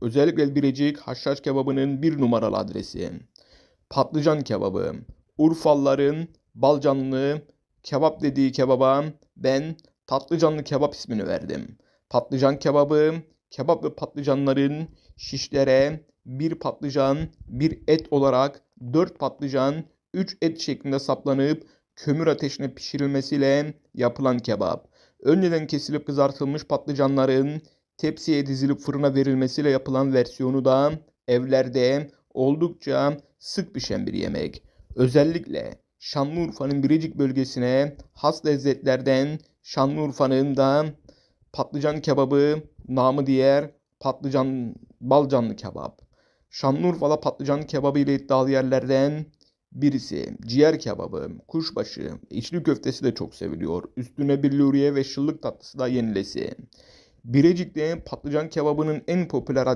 Özellikle Birecik haşhaş kebabının bir numaralı adresi. Patlıcan kebabı. Urfalıların balcanlı kebap dediği kebaba ben tatlıcanlı kebap ismini verdim. Patlıcan kebabı, kebap ve patlıcanların şişlere bir patlıcan, bir et olarak dört patlıcan, üç et şeklinde saplanıp kömür ateşine pişirilmesiyle yapılan kebap. Önceden kesilip kızartılmış patlıcanların tepsiye dizilip fırına verilmesiyle yapılan versiyonu da evlerde oldukça sık pişen bir yemek. Özellikle Şanlıurfa'nın Birecik bölgesine has lezzetlerden Şanlıurfa'nın da patlıcan kebabı namı diğer patlıcan balcanlı kebap. Şanlıurfa'da patlıcan kebabı ile iddialı yerlerden birisi. Ciğer kebabı, kuşbaşı, içli köftesi de çok seviliyor. Üstüne billuriye ve şıllık tatlısı da yenilesi. Birecik'te patlıcan kebabının en popüler